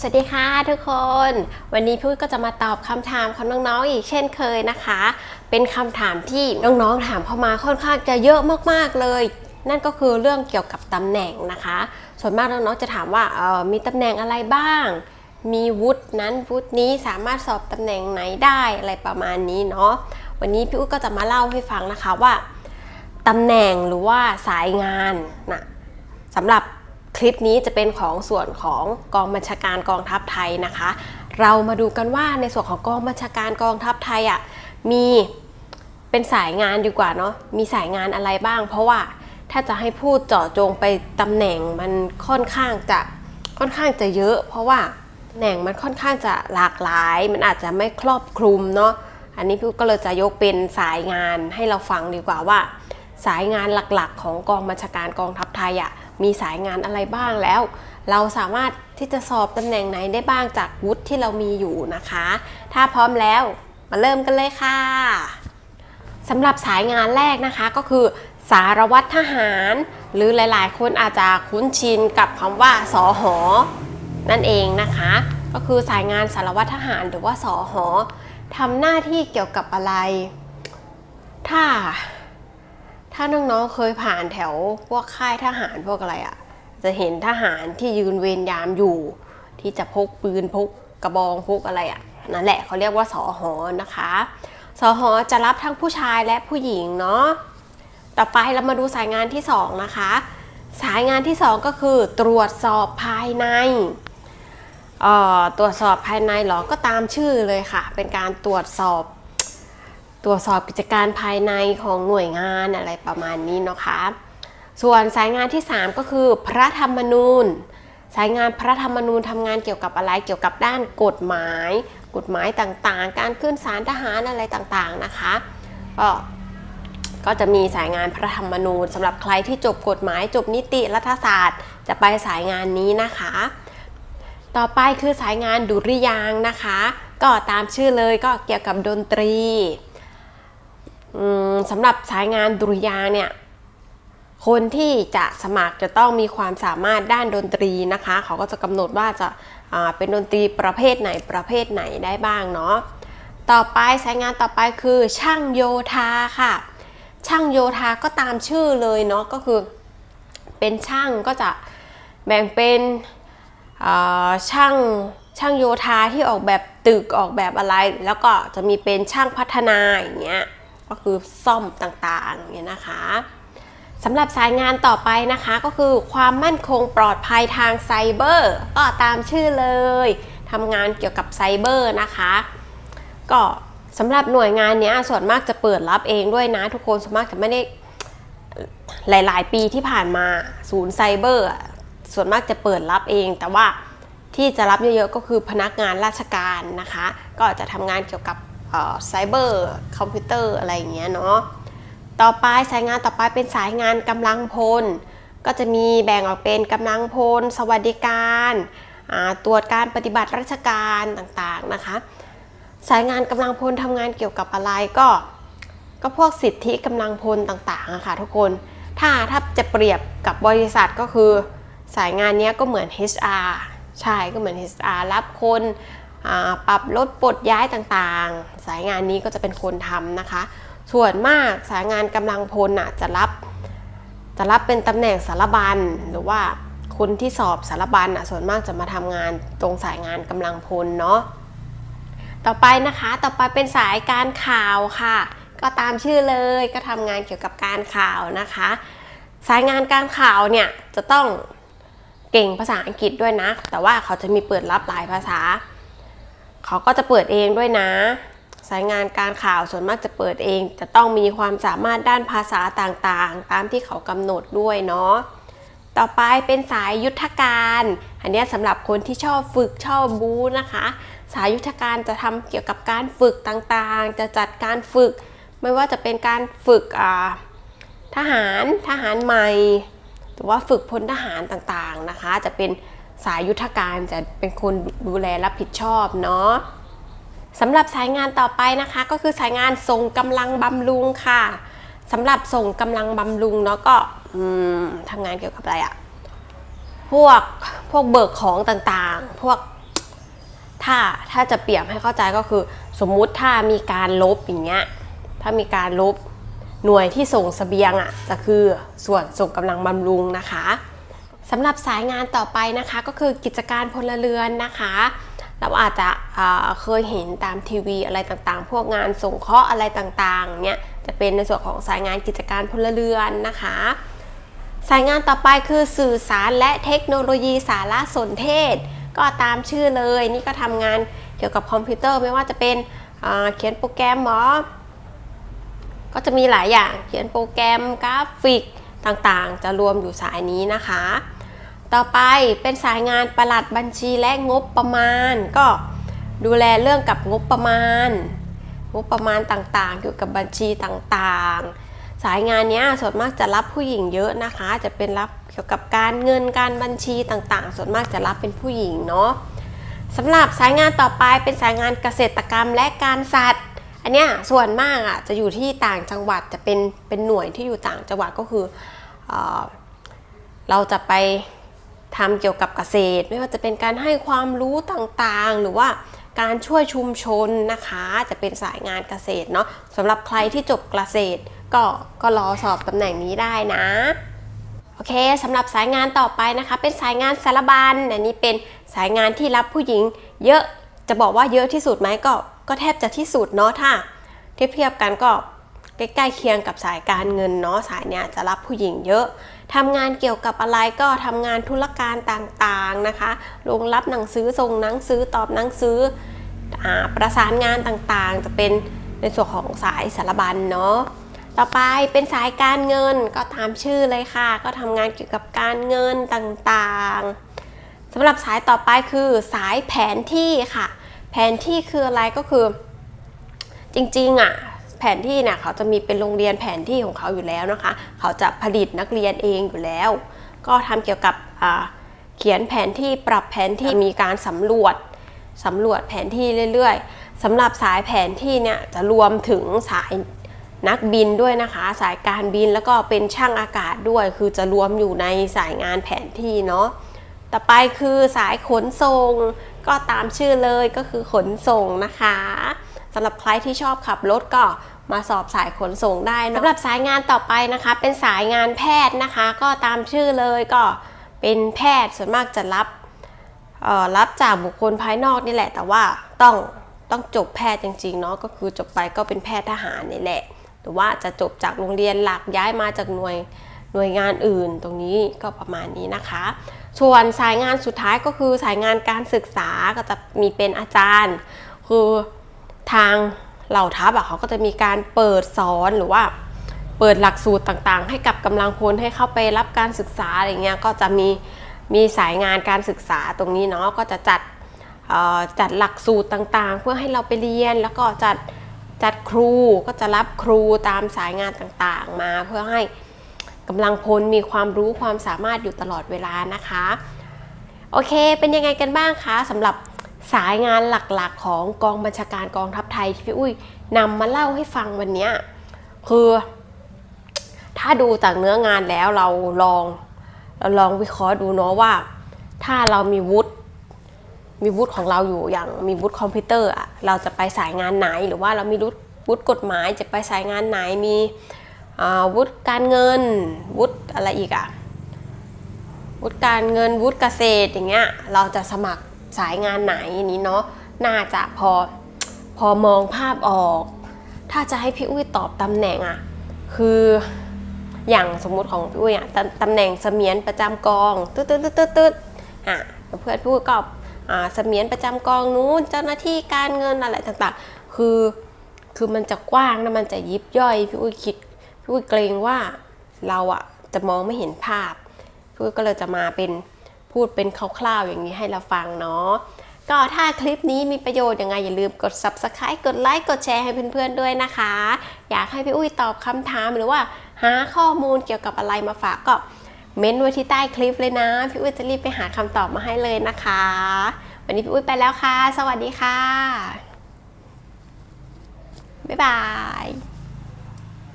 สวัสดีค่ะทุกคน วันนี้พูดก็จะมาตอบคำถามของน้องๆอีกเช่นเคยนะคะ เป็นคำถามที่น้องๆถามเข้ามาค่อนข้างจะเยอะมากๆเลย นั่นก็คือเรื่องเกี่ยวกับตำแหน่งนะคะ ส่วนมากน้องๆจะถามว่าเออมีตำแหน่งอะไรบ้าง มีวุฒินั้นวุฒินี้สามารถสอบตำแหน่งไหนได้อะไรประมาณนี้เนาะวันนี้พี่อุ๊ดก็จะมาเล่าให้ฟังนะคะว่าตำแหน่งหรือว่าสายงานนะสำหรับ คลิปนี้จะเป็นของส่วนของกองบัญชาการกองทัพไทยนะคะ เรามาดูกันว่าในส่วนของกองบัญชาการกองทัพไทยอะมีเป็นสายงานดีกว่าเนาะมีสายงานอะไรบ้าง เพราะว่าถ้าจะให้พูดเจาะจงไปตำแหน่งมันค่อนข้างจะค่อนข้างจะเยอะ เพราะว่าตำแหน่งมันค่อนข้างจะหลากหลาย มันอาจจะไม่ครอบคลุมเนาะอันนี้พี่ก็เลยจะยกเป็นสายงานให้เราฟังดีกว่าว่า สายงานหลักๆ ของกองบัญชาการกองทัพไทยอะ มีสายงานอะไรบ้างแล้ว เราสามารถที่จะสอบตำแหน่งไหนได้บ้างจากวุฒิที่เรามีอยู่นะคะ ถ้าพร้อมแล้วมาเริ่มกันเลยค่ะสำหรับสายงานแรกนะคะก็คือ สารวัตรทหาร หรือหลายๆ คนอาจจะคุ้นชินกับคำว่าสอหอนั่นเองนะคะ ก็คือสายงานสารวัตรทหารหรือว่าสอหอทำหน้าที่เกี่ยวกับอะไร ถ้า ถ้าน้องๆเคยผ่านแถวพวกค่ายทหารพวกอะไรอะ่ะ จะเห็นทหารที่ยืนเวรยามอยู่ ที่จะพกปืนพกกระบองพกอะไรอะ่ะนั่นแหละเขาเรียกว่าสอหอนะคะสอหอจะรับทั้งผู้ชายและผู้หญิงเนาะต่อไปเรามาดูสายงานที่สองนะคะ สายงานที่สองก็คือตรวจสอบภายในเอ่อตรวจสอบภายในเหรอก็ตามชื่อเลยค่ะ เป็นการตรวจสอบ ตรวจสอบกิจการภายในของหน่วยงานอะไรประมาณนี้นะคะ ส่วนสายงานที่ 3 ก็คือพระธรรมนูญ สายงานพระธรรมนูญทำงานเกี่ยวกับอะไรเกี่ยวกับด้านกฎหมาย กฎหมายต่างๆ การขึ้นศาลทหารอะไรต่างๆนะคะก็ก็จะมีสายงานพระธรรมนูญสำหรับใครที่จบกฎหมายจบนิติรัฐศาสตร์ จะไปสายงานนี้นะคะ ต่อไปคือสายงานดุริยางนะคะ ก็ตามชื่อเลยก็เกี่ยวกับดนตรี สำหรับสายงานดุริยางเนี่ยคนที่จะสมัครจะต้องมีความสามารถด้านดนตรีนะคะ เขาก็จะกำหนดว่าจะาเป็นดนตรีประเภทไหนประเภทไหนได้บ้างเนาะต่อไปสายงานต่อไปคือช่างโยธาค่ะ ช่างโยธาก็ตามชื่อเลยเนาะก็คือเป็นช่างก็จะแบ่งเป็นช่างช่างโยธาที่ออกแบบตึกออกแบบอะไร แล้วก็จะมีเป็นช่างพัฒนาอย่างเงี้ย ก็คือซ่อมต่างๆเนี่ยนะคะสำหรับสายงานต่อไปนะคะก็คือความมั่นคงปลอดภัยทางไซเบอร์ก็ตามชื่อเลยทำงานเกี่ยวกับไซเบอร์นะคะ ก็สำหรับหน่วยงานนี้ส่วนมากจะเปิดรับเองด้วยนะ ทุกคนส่วนมากจะไม่ได้หลาย ๆ ปีที่ผ่านมาศูนย์ไซเบอร์ส่วนมากจะเปิดรับเอง แต่ว่าที่จะรับเยอะ ๆ ก็คือพนักงานราชการนะคะ ก็จะทำงานเกี่ยวกับ ไซเบอร์คอมพิวเตอร์อะไรอย่างเงี้ยเนาะต่อไปสายงานต่อไปเป็นสายงานกำลังพล ก็จะมีแบ่งออกเป็นกำลังพล สวัสดิการตรวจการปฏิบัติราชการต่างๆนะคะ สายงานกำลังพลทำงานเกี่ยวกับอะไรก็ก็พวกสิทธิกำลังพลต่างๆอะค่ะทุกคน ถ้าถ้าจะเปรียบกับบริษัทก็คือ สายงานนี้ก็เหมือน HR ใช่ก็เหมือน HR รับคน ปรับลดปลดย้ายต่างๆ สายงานนี้ก็จะเป็นคนทำนะคะ ส่วนมากสายงานกำลังพลน่ะจะรับจะรับเป็นตำแหน่งสารบัญหรือว่าคนที่สอบสารบัญน่ะส่วนมากจะมาทำงานตรงสายงานกำลังพลเนาะต่อไปนะคะต่อไปเป็นสายการข่าวค่ะ ก็ตามชื่อเลยก็ทำงานเกี่ยวกับการข่าวนะคะ สายงานการข่าวเนี่ยจะต้องเก่งภาษาอังกฤษด้วยนะ แต่ว่าเขาจะมีเปิดรับหลายภาษา เขาก็จะเปิดเองด้วยนะ สายงานการข่าวส่วนมากจะเปิดเอง จะต้องมีความสามารถด้านภาษาต่างๆ ตามที่เขากำหนดด้วยเนาะต่อไปเป็นสายยุทธการ อันนี้สำหรับคนที่ชอบฝึกชอบบู๊นะคะ สายยุทธการจะทำเกี่ยวกับการฝึกต่างๆ จะจัดการฝึก ไม่ว่าจะเป็นการฝึกทหารทหารใหม่ หรือว่าฝึกพลทหารต่างๆนะคะ จะเป็น สายยุทธการจะเป็นคนดูแลรับผิดชอบเนาะสำหรับสายงานต่อไปนะคะ ก็คือสายงานส่งกำลังบำรุงค่ะสำหรับส่งกำลังบำรุงเนาะก็ทำงานเกี่ยวกับอะไรอะพวกพวกเบิกของต่างๆ พวกถ้าถ้าจะเปรียบให้เข้าใจก็คือ สมมุติถ้ามีการลบอย่างเงี้ยถ้ามีการลบหน่วยที่ส่งสเสบียงอะจะคือส่วนส่งกำลังบำรุงนะคะ สำหรับสายงานต่อไปนะคะก็คือกิจการพลเรือนนะคะ เราอาจจะเคยเห็นตามทีวีอะไรต่างๆ พวกงานส่งเคราะห์อะไรต่างๆเนี่ยจะเป็นในส่วนของสายงานกิจการพลเรือนนะคะ สายงานต่อไปคือสื่อสารและเทคโนโลยีสารสนเทศ ก็ตามชื่อเลยนี่ก็ทำงานเกี่ยวกับคอมพิวเตอร์ไม่ว่าจะเป็นเขียนโปรแกรมหมอก็จะมีหลายอย่างเขียนโปรแกรมกราฟิกต่างๆ จะรวมอยู่สายนี้นะคะ ต่อไปเป็นสายงานประหลัดบัญชีและงบประมาณ ก็ดูแลเรื่องกับงบประมาณ งบประมาณต่างๆ เกี่ยวกับบัญชีต่างๆ สายงานนี้ส่วนมากจะรับผู้หญิงเยอะนะคะ จะเป็นรับเกี่ยวกับการเงินการบัญชีต่างๆ ส่วนมากจะรับเป็นผู้หญิงเนาะสำหรับสายงานต่อไปเป็นสายงานเกษตรกรรมและการสัตว์ อันเนี้ยส่วนมากอะจะอยู่ที่ต่างจังหวัดจะเป็นเป็นหน่วยที่อยู่ต่างจังหวัดก็คือเอเราจะไป ทำเกี่ยวกับเกษตร ไม่ว่าจะเป็นการให้ความรู้ต่างๆ หรือว่าการช่วยชุมชนนะคะ จะเป็นสายงานเกษตรเนาะสำหรับใครที่จบเกษตร ก็ก็รอสอบตำแหน่งนี้ได้นะโอเคสำหรับสายงานต่อไปนะคะ เป็นสายงานสารบัญอันนี้เป็นสายงานที่รับผู้หญิง เยอะจะบอกว่าเยอะที่สุดไหมก็ก็แทบจะที่สุดเนาะถ้าเทียบเทียบกันก็ใกล้ๆเคียงกับสายการเงินเนาะสายเนี้ยจะรับผู้หญิงเยอะ ทำงานเกี่ยวกับอะไรก็ทำงานธุรการต่างๆนะคะลงรับหนังสือส่งหนังสือตอบหนังสืออประสานงานต่างๆ จะเป็นในส่วนของสายสารบัญเนาะต่อไปเป็นสายการเงินก็ตามชื่อเลยค่ะ ก็ทำงานเกี่ยวกับการเงินต่างๆสำหรับสายต่อไปคือสายแผนที่ค่ะ แผนที่คืออะไรก็คือจริงๆอะ แผนที่เนี่ยเขาจะมีเป็นโรงเรียนแผนที่ของเขาอยู่แล้วนะคะ เขาจะผลิตนักเรียนเองอยู่แล้ว ก็ทำเกี่ยวกับเขียนแผนที่ปรับแผนที่มีการสำรวจสำรวจแผนที่เรื่อยๆสำหรับสายแผนที่เนี่ยจะรวมถึงสายนักบินด้วยนะคะ สายการบินแล้วก็เป็นช่างอากาศด้วย คือจะรวมอยู่ในสายงานแผนที่เนาะต่อไปคือสายขนส่งก็ตามชื่อเลยก็คือขนส่งนะคะำหรับใครที่ชอบขับรถก็มาสอบสายขนส่งได้นะสำหรับสายงานต่อไปนะคะ เป็นสายงานแพทย์นะคะ ก็ตามชื่อเลยก็เป็นแพทย์ส่วนมากจะรับเอ่อรับจากบุคคลภายนอกนี่แหละ แต่ว่าต้องต้องจบแพทย์จริงๆเนาะก็คือจบไปก็เป็นแพทย์ทหารนี่แหละหรือว่าจะจบจากโรงเรียนหลักย้ายมาจากหน่วยหน่วยงานอื่นตรงนี้ก็ประมาณนี้นะคะ ส่วนสายงานสุดท้ายก็คือสายงานการศึกษาก็จะมีเป็นอาจารย์ คือ ทางเหล่าทัพอะเขาก็จะมีการเปิดสอนหรือว่าเปิดหลักสูตรต่างๆ ให้กับกำลังพลให้เข้าไปรับการศึกษาอะไรเงี้ยก็จะมีมีสายงานการศึกษาตรงนี้เนาะก็จะจัดจัดหลักสูตรต่างๆ เพื่อให้เราไปเรียนแล้วก็จัดจัดครูก็จะรับครูตามสายงานต่างๆ มาเพื่อให้กำลังพลมีความรู้ความสามารถอยู่ตลอดเวลานะคะ โอเคเป็นยังไงกันบ้างคะสำหรับ สายงานหลักๆ ของกองบัญชาการกองทัพไทยที่พี่อุ้ยนำมาเล่าให้ฟังวันนี้คือ ถ้าดูจากเนื้องานแล้วเราลองเราลองวิเคราะห์ดูเนาะว่า ถ้าเรามีวุฒิมีวุฒิของเราอยู่อย่างมีวุฒิคอมพิวเตอร์อะเราจะไปสายงานไหน หรือว่าเรามีวุฒิกฎหมายจะไปสายงานไหนมีวุฒิการเงินวุฒิอะไรอีกอะวุฒิการเงินวุฒิเกษตรอย่างเงี้ยเราจะสมัคร สายงานไหนนี้เนาะน่าจะพอพอมองภาพออก ถ้าจะให้พี่อุ้ยตอบตำแหน่งอะคืออย่างสมมุติของพี่อุ้ยอะตำตำแหน่งเสมียนประจำกองตึ๊ดตึ๊ดตึ๊ดตึ๊ดตืดอะเพื่อนพี่อุ้ยก็อ่าเสมียนประจำกองนู้นเจ้าหน้าที่การเงินอะไรต่างๆ คือคือมันจะกว้างนะมันจะยิบย่อยพี่อุ้ยคิดพี่อุ้ยเกรงว่าเราอะจะมองไม่เห็นภาพพี่อุ้ยก็เลยจะมาเป็น พูดเป็นคร่าวๆอย่างนี้ให้เราฟังเนาะก็ถ้าคลิปนี้มีประโยชน์ยังไงอย่าลืมกด subscribe กดไลค์กดแชร์ให้เพื่อนๆด้วยนะคะ อยากให้พี่อุ้ยตอบคำถามหรือว่าหาข้อมูลเกี่ยวกับอะไรมาฝากก็เม้นไว้ที่ใต้คลิปเลยนะ พี่อุ้ยจะรีบไปหาคำตอบมาให้เลยนะคะ วันนี้พี่อุ้ยไปแล้วค่ะ สวัสดีค่ะ บ๊ายบาย